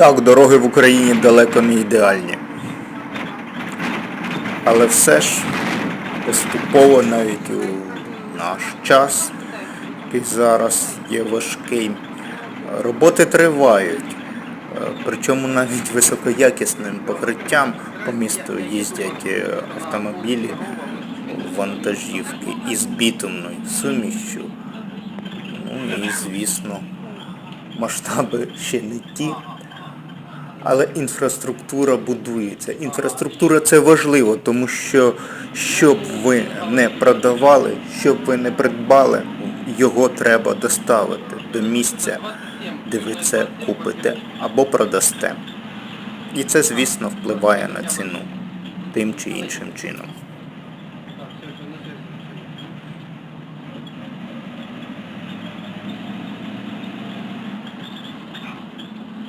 Так, дороги в Україні далеко не ідеальні. Але все ж поступово навіть у наш час, який зараз є важкий, роботи тривають. Е, Причому навіть високоякісним покриттям по місту їздять е, автомобілі, вантажівки із бітумною сумішчю. Ну і звісно, масштаби ще не ті. Але інфраструктура будується. Інфраструктура це важливо, тому що щоб ви не продавали, щоб ви не придбали, його треба доставити до місця, де ви це купите або продасте. І це, звісно, впливає на ціну тим чи іншим чином.